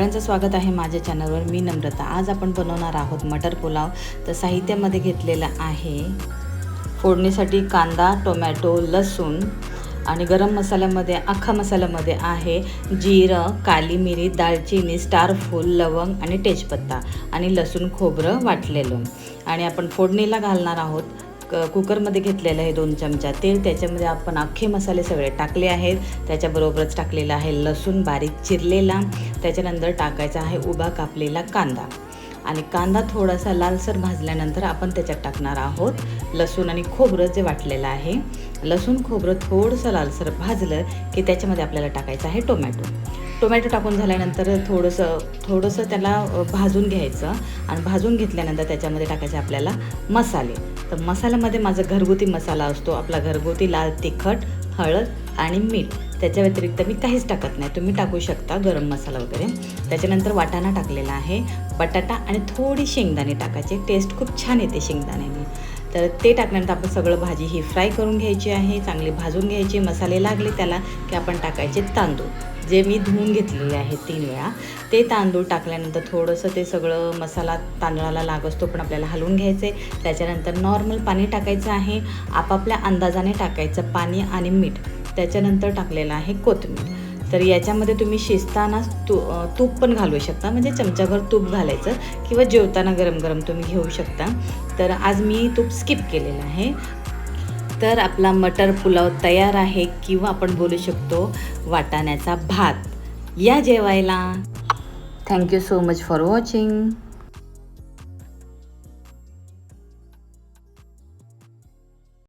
सगळ्यांचं स्वागत आहे माझ्या चॅनलवर. मी नम्रता. आज आपण बनवणार आहोत मटर पुलाव. तर साहित्यामध्ये घेतलेलं आहे फोडणीसाठी कांदा टोमॅटो लसूण आणि गरम मसाल्यामध्ये अख्खा मसाल्यामध्ये आहे जिरं काली मिरी दालचिनी स्टार फूल लवंग आणि तेजपत्ता आणि लसूण खोबरं वाटलेलं. आणि आपण फोडणीला घालणार आहोत क कुकरमध्ये घेतलेलं आहे दोन चमचा तेल. त्याच्यामध्ये आपण अख्खे मसाले सगळे टाकले आहेत. त्याच्याबरोबरच टाकलेला आहे लसूण बारीक चिरलेला. त्याच्यानंतर टाकायचा आहे उभा कापलेला कांदा. आणि कांदा थोडासा लालसर भाजल्यानंतर आपण त्याच्यात टाकणार आहोत लसूण आणि खोबरं जे वाटलेलं आहे. लसूण खोबरं थोडंसं लालसर भाजलं की त्याच्यामध्ये आपल्याला टाकायचं आहे टोमॅटो. टोमॅटो टाकून झाल्यानंतर थोडंसं थोडंसं त्याला भाजून घ्यायचं. आणि भाजून घेतल्यानंतर त्याच्यामध्ये टाकायचे आपल्याला मसाले. तर मसाल्यामध्ये माझा घरगुती मसाला असतो. आपला घरगुती लाल तिखट हळद आणि मीठ. त्याच्या व्यतिरिक्त मी काहीच टाकत नाही. तुम्ही टाकू शकता गरम मसाला वगैरे. त्याच्यानंतर वाटाणा टाकलेला आहे. बटाटा आणि थोडी शेंगदाणे टाकायचे. टेस्ट खूप छान येते शेंगदाण्याने. तर ते टाकल्यानंतर आपण सगळं भाजी ही फ्राय करून घ्यायची आहे. चांगली भाजून घ्यायची. मसाले लागले त्याला की आपण टाकायचे तांदूळ. जे मी धुवून घेतलेले आहे तीन वेळा ते तांदूळ टाकल्यानंतर थोडंसं ते सगळं मसाला तांदळाला लाग असतो पण आपल्याला हलवून घ्यायचं. आहे त्याच्यानंतर नॉर्मल पाणी टाकायचं आहे आपापल्या अंदाजाने टाकायचं पाणी आणि मीठ. त्याच्यानंतर टाकलेलं आहे कोथिंबीर तर याच्यामध्ये तुम्ही शिजताना तू तूप पण घालू शकता म्हणजे चमचाभर तूप घालायचं किंवा जेवताना गरम गरम तुम्ही घेऊ शकता. तर आज मी तूप स्किप केलेलं आहे. तर आपला मटर पुलाव तयार आहे किंवा आपण बोलू शकतो वाटाण्याचा भात. या जेवायला. Thank you so much for watching